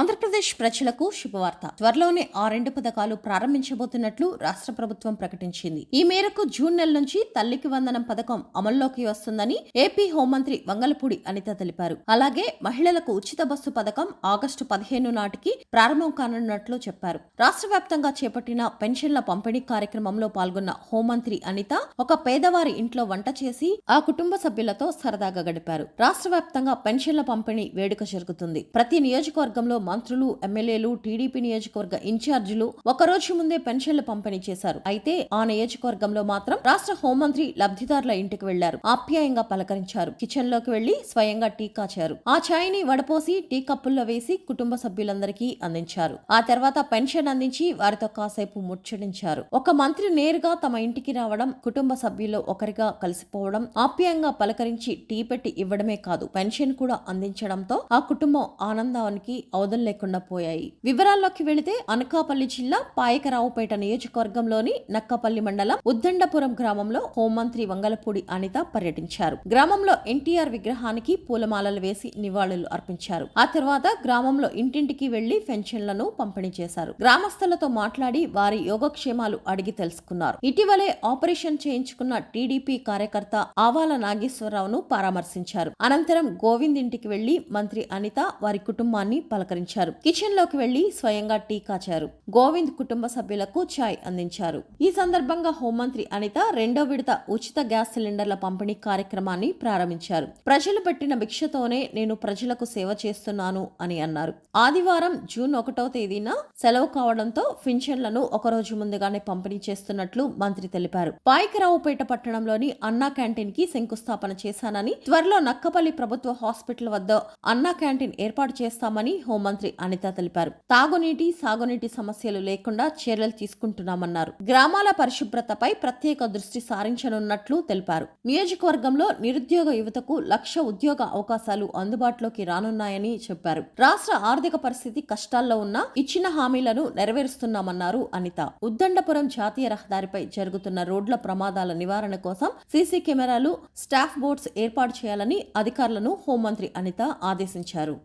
ఆంధ్రప్రదేశ్ ప్రజలకు శుభవార్త. త్వరలోనే ఆ రెండు పథకాలు ప్రారంభించబోతున్నట్లు రాష్ట్ర ప్రభుత్వం ప్రకటించింది. ఈ మేరకు జూన్ నెల నుంచి తల్లికి వందనం పథకం అమల్లోకి వస్తుందని ఏపీ హోంమంత్రి వంగలపూడి అనిత తెలిపారు. అలాగే మహిళలకు ఉచిత బస్సు పథకం ఆగస్టు పదిహేను నాటికి ప్రారంభం కానున్నట్లు చెప్పారు. రాష్ట్ర వ్యాప్తంగా చేపట్టిన పెన్షన్ల పంపిణీ కార్యక్రమంలో పాల్గొన్న హోంమంత్రి అనిత ఒక పేదవారి ఇంట్లో వంట చేసి ఆ కుటుంబ సభ్యులతో సరదాగా గడిపారు. రాష్ట్ర వ్యాప్తంగా పెన్షన్ల పంపిణీ వేడుక జరుగుతుంది. ప్రతి నియోజకవర్గంలో మంత్రులు ఎమ్మెల్యేలు టీడీపీ నియోజకవర్గ ఇన్ఛార్జీలు ఒక రోజు ముందే పెన్షన్లు పంపిణీ చేశారు. అయితే ఆ నియోజకవర్గంలో మాత్రం రాష్ట్ర హోంమంత్రి లబ్ధిదారుల ఇంటికి వెళ్ళారు. ఆప్యాయంగా పలకరించారు. కిచెన్లోకి వెళ్ళి స్వయంగా టీ కాచారు. ఆ ఛాయ్ని వడపోసి టీ కప్పుల్లో వేసి కుటుంబ సభ్యులందరికీ అందించారు. ఆ తర్వాత పెన్షన్ అందించి వారితో కాసేపు ముచ్చటించారు. ఒక మంత్రి నేరుగా తమ ఇంటికి రావడం కుటుంబ సభ్యుల్లో ఒకరిగా కలిసిపోవడం ఆప్యాయంగా పలకరించి టీ పెట్టి ఇవ్వడమే కాదు పెన్షన్ కూడా అందించడంతో ఆ కుటుంబం ఆనందానికి అవధులు లేకుండా పోయాయి. వివరాల్లోకి వెళితే అనకాపల్లి జిల్లా పాయకరావుపేట నియోజకవర్గంలోని నక్కపల్లి మండలం ఉద్దండపురం గ్రామంలో హోంమంత్రి వంగలపూడి అనిత పర్యటించారు. గ్రామంలో ఎన్టీఆర్ విగ్రహానికి పూలమాలలు వేసి నివాళులు అర్పించారు. ఆ తర్వాత గ్రామంలో ఇంటింటికి వెళ్ళి పెన్షన్లను పంపిణీ చేశారు. గ్రామస్తులతో మాట్లాడి వారి యోగక్షేమాలు అడిగి తెలుసుకున్నారు. ఇటీవలే ఆపరేషన్ చేయించుకున్న టీడీపీ కార్యకర్త ఆవాల నాగేశ్వరరావును పరామర్శించారు. అనంతరం గోవింద్ ఇంటికి వెళ్ళి మంత్రి అనిత వారి కుటుంబాన్ని పలకరించారు. కిచెన్లోకి వెళ్ళి స్వయంగా టీ కాచారు. గోవింద్ కుటుంబ సభ్యులకు ఛాయ్ అందించారు. ఈ సందర్భంగా హోంమంత్రి అనిత రెండో విడత ఉచిత గ్యాస్ సిలిండర్ల పంపిణీ కార్యక్రమాన్ని ప్రారంభించారు. ప్రజలు పెట్టిన భిక్షతోనే నేను ప్రజలకు సేవ చేస్తున్నాను అని అన్నారు. ఆదివారం జూన్ ఒకటో తేదీన సెలవు కావడంతో పింఛన్లను ఒకరోజు ముందుగానే పంపిణీ చేస్తున్నట్లు మంత్రి తెలిపారు. పాయకరావుపేట పట్టణంలోని అన్నా క్యాంటీన్కి శంకుస్థాపన చేశానని త్వరలో నక్కపల్లి ప్రభుత్వ హాస్పిటల్ వద్ద అన్నా క్యాంటీన్ ఏర్పాటు చేస్తామని హోంమంత్రి అనిత తెలిపారు. తాగునీటి సాగునీటి సమస్యలు లేకుండా చర్యలు తీసుకుంటున్నామన్నారు. గ్రామాల పరిశుభ్రతపై ప్రత్యేక దృష్టి సారించనున్నట్లు తెలిపారు. నియోజకవర్గంలో నిరుద్యోగ యువతకు లక్ష ఉద్యోగ అవకాశాలు అందుబాటులోకి రానున్నాయని చెప్పారు. రాష్ట్ర ఆర్థిక పరిస్థితి కష్టాల్లో ఉన్నా ఇచ్చిన హామీలను నెరవేరుస్తున్నామన్నారు అనిత. ఉద్దండపురం జాతీయ రహదారిపై జరుగుతున్న రోడ్ల ప్రమాదాల నివారణ కోసం సీసీ కెమెరాలు స్టాఫ్ బోర్డ్స్ ఏర్పాటు చేయాలని అధికారులను హోంమంత్రి అనిత ఆదేశించారు.